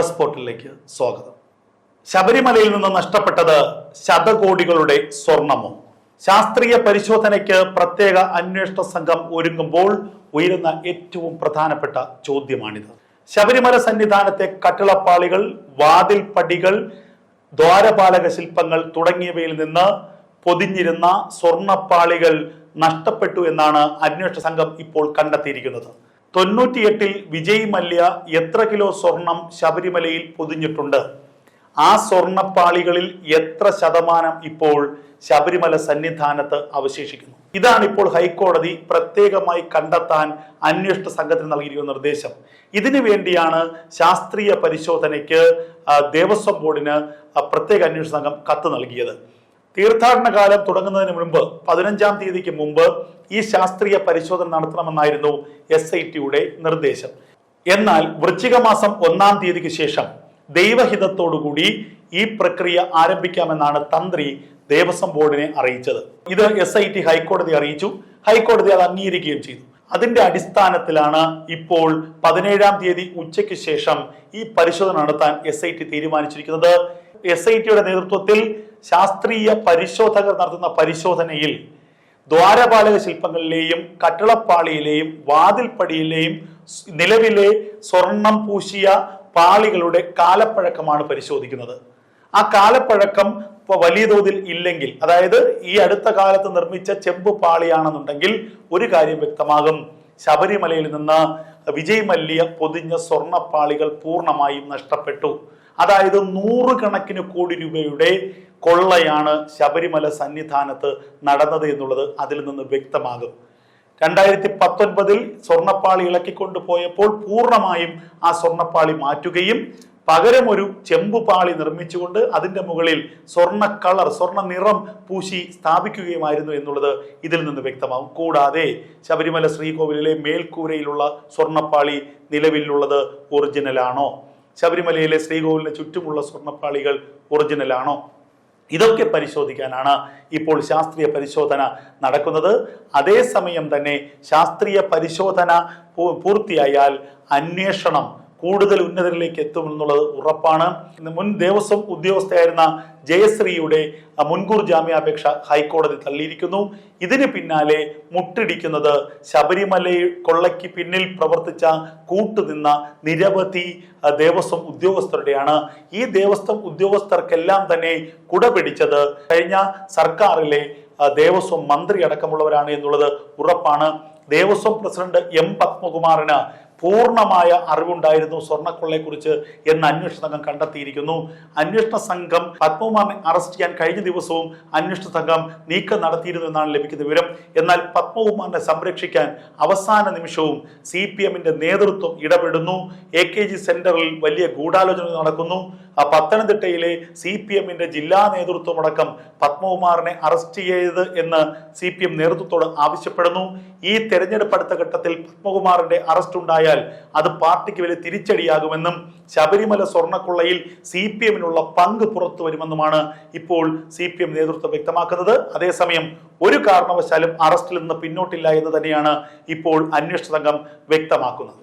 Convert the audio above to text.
Press പോർട്ടലിലേക്ക് സ്വാഗതം. ശബരിമലയിൽ നിന്ന് നഷ്ടപ്പെട്ടത് ശതകോടികളുടെ സ്വർണമോ? ശാസ്ത്രീയ പരിശോധനയ്ക്ക് പ്രത്യേക അന്വേഷണ സംഘം ഒരുങ്ങുമ്പോൾ ഉയരുന്ന ഏറ്റവും പ്രധാനപ്പെട്ട ചോദ്യമാണിത്. ശബരിമല സന്നിധാനത്തെ കട്ടിളപ്പാളികൾ വാതിൽ പടികൾ ദ്വാരപാലക ശില്പങ്ങൾ തുടങ്ങിയവയിൽ നിന്ന് പൊതിഞ്ഞിരുന്ന സ്വർണപ്പാളികൾ നഷ്ടപ്പെട്ടു എന്നാണ് അന്വേഷണ സംഘം ഇപ്പോൾ കണ്ടെത്തിയിരിക്കുന്നത്. തൊണ്ണൂറ്റിയെട്ടിൽ വിജയ് മല്യ എത്ര കിലോ സ്വർണം ശബരിമലയിൽ പൊതിഞ്ഞിട്ടുണ്ട്? ആ സ്വർണപ്പാളികളിൽ എത്ര ശതമാനം ഇപ്പോൾ ശബരിമല സന്നിധാനത്ത് അവശേഷിക്കുന്നു? ഇതാണ് ഇപ്പോൾ ഹൈക്കോടതി പ്രത്യേകമായി കണ്ടെത്താൻ അന്വേഷണ സംഘത്തിന് നൽകിയിരിക്കുന്ന നിർദ്ദേശം. ഇതിനു വേണ്ടിയാണ് ശാസ്ത്രീയ പരിശോധനയ്ക്ക് ദേവസ്വം ബോർഡിന് പ്രത്യേക അന്വേഷണ സംഘം കത്ത് നൽകിയത്. തീർത്ഥാടന കാലം തുടങ്ങുന്നതിന് മുൻപ് പതിനഞ്ചാം തീയതിക്ക് മുമ്പ് ഈ ശാസ്ത്രീയ പരിശോധന നടത്തണമെന്നായിരുന്നു എസ് ഐ ടിയുടെ നിർദ്ദേശം. എന്നാൽ വൃശ്ചിക മാസം ഒന്നാം തീയതിക്ക് ശേഷം ദൈവഹിതത്തോടുകൂടി ഈ പ്രക്രിയ ആരംഭിക്കാമെന്നാണ് തന്ത്രി ദേവസ്വം ബോർഡിനെ അറിയിച്ചത്. ഇത് എസ് ഐ ടി ഹൈക്കോടതി അറിയിച്ചു. ഹൈക്കോടതി അത് അംഗീകരിക്കുകയും ചെയ്തു. അതിന്റെ അടിസ്ഥാനത്തിലാണ് ഇപ്പോൾ പതിനേഴാം തീയതി ഉച്ചയ്ക്ക് ശേഷം ഈ പരിശോധന നടത്താൻ എസ് ഐ ടി തീരുമാനിച്ചിരിക്കുന്നത്. എസ് ഐ ടിയുടെ നേതൃത്വത്തിൽ ശാസ്ത്രീയ പരിശോധകർ നടത്തുന്ന പരിശോധനയിൽ ദ്വാരപാലക ശില്പങ്ങളിലെയും കട്ടിളപ്പാളിയിലെയും വാതിൽപ്പടിയിലെയും നിലവിലെ സ്വർണം പൂശിയ പാളികളുടെ കാലപ്പഴക്കമാണ് പരിശോധിക്കുന്നത്. ആ കാലപ്പഴക്കം വലിയ തോതിൽ ഇല്ലെങ്കിൽ അതായത് ഈ അടുത്ത കാലത്ത് നിർമ്മിച്ച ചെമ്പ് പാളിയാണെന്നുണ്ടെങ്കിൽ ഒരു കാര്യം വ്യക്തമാകും. ശബരിമലയിൽ നിന്ന് വിജയ് മല്യ പൊതിഞ്ഞ സ്വർണപ്പാളികൾ പൂർണമായും നഷ്ടപ്പെട്ടു. അതായത് നൂറുകണക്കിന് കോടി രൂപയുടെ കൊള്ളയാണ് ശബരിമല സന്നിധാനത്ത് നടന്നത് എന്നുള്ളത് അതിൽ നിന്ന് വ്യക്തമാകും. രണ്ടായിരത്തി പത്തൊൻപതിൽ സ്വർണപ്പാളി ഇളക്കിക്കൊണ്ടു പോയപ്പോൾ പൂർണമായും ആ സ്വർണപ്പാളി മാറ്റുകയും പകരം ഒരു ചെമ്പുപാളി നിർമ്മിച്ചുകൊണ്ട് അതിന്റെ മുകളിൽ സ്വർണ കളർ സ്വർണ നിറം പൂശി സ്ഥാപിക്കുകയുമായിരുന്നു എന്നുള്ളത് ഇതിൽ നിന്ന് വ്യക്തമാകും. കൂടാതെ ശബരിമല ശ്രീകോവിലിലെ മേൽക്കൂരയിലുള്ള സ്വർണപ്പാളി നിലവിലുള്ളത് ഒറിജിനലാണോ ശബരിമലയിലെ ശ്രീകോവിലിന് ചുറ്റുമുള്ള സ്വർണപ്പാളികൾ ഒറിജിനൽ ആണോ? ഇതൊക്കെ പരിശോധിക്കാനാണ് ഇപ്പോൾ ശാസ്ത്രീയ പരിശോധന നടക്കുന്നത്. അതേസമയം തന്നെ ശാസ്ത്രീയ പരിശോധന പൂർത്തിയായാൽ അന്വേഷണം കൂടുതൽ ഉന്നതരിലേക്ക് എത്തുമെന്നുള്ളത് ഉറപ്പാണ്. മുൻ ദേവസ്വം ഉദ്യോഗസ്ഥയായിരുന്ന ജയശ്രീയുടെ മുൻകൂർ ജാമ്യാപേക്ഷ ഹൈക്കോടതി തള്ളിയിരിക്കുന്നു. ഇതിന് പിന്നാലെ മുട്ടിടിക്കുന്നത് ശബരിമല കൊള്ളയ്ക്ക് പിന്നിൽ പ്രവർത്തിച്ച കൂട്ടുനിന്ന നിരവധി ദേവസ്വം ഉദ്യോഗസ്ഥരുടെയാണ്. ഈ ദേവസ്വം ഉദ്യോഗസ്ഥർക്കെല്ലാം തന്നെ കുട പിടിച്ചത് കഴിഞ്ഞ സർക്കാരിലെ ദേവസ്വം മന്ത്രി അടക്കമുള്ളവരാണ് എന്നുള്ളത് ഉറപ്പാണ്. ദേവസ്വം പ്രസിഡന്റ് എം പത്മകുമാറിന് പൂർണമായ അറിവുണ്ടായിരുന്നു സ്വർണക്കൊള്ളയെക്കുറിച്ച് എന്ന് അന്വേഷണ സംഘം കണ്ടെത്തിയിരിക്കുന്നു. അന്വേഷണ സംഘം പത്മകുമാറിനെ അറസ്റ്റ് ചെയ്യാൻ കഴിഞ്ഞ ദിവസവും അന്വേഷണ സംഘം നീക്കം നടത്തിയിരുന്നു എന്നാണ് ലഭിക്കുന്ന വിവരം. എന്നാൽ പത്മകുമാറിനെ സംരക്ഷിക്കാൻ അവസാന നിമിഷവും സി പി എമ്മിന്റെ നേതൃത്വം ഇടപെടുന്നു. എ കെ ജി സെന്ററിൽ വലിയ ഗൂഢാലോചന നടക്കുന്നു. പത്തനംതിട്ടയിലെ സി പി എമ്മിന്റെ ജില്ലാ നേതൃത്വം അടക്കം പത്മകുമാറിനെ അറസ്റ്റ് ചെയ്ത് എന്ന് സി പി എം നേതൃത്വത്തോട് ആവശ്യപ്പെടുന്നു. ഈ തെരഞ്ഞെടുപ്പ് അടുത്ത ഘട്ടത്തിൽ പത്മകുമാറിന്റെ അറസ്റ്റ് ഉണ്ടായാൽ അത് പാർട്ടിക്ക് വലിയ തിരിച്ചടിയാകുമെന്നും ശബരിമല സ്വർണക്കൊള്ളയിൽ സി പി എമ്മിനുള്ള പങ്ക് പുറത്തു വരുമെന്നുമാണ് ഇപ്പോൾ സി പി എം നേതൃത്വം വ്യക്തമാക്കുന്നത്. അതേസമയം ഒരു കാരണവശാലും അറസ്റ്റിൽ നിന്ന് പിന്നോട്ടില്ല എന്ന് തന്നെയാണ് ഇപ്പോൾ അന്വേഷണ സംഘം വ്യക്തമാക്കുന്നത്.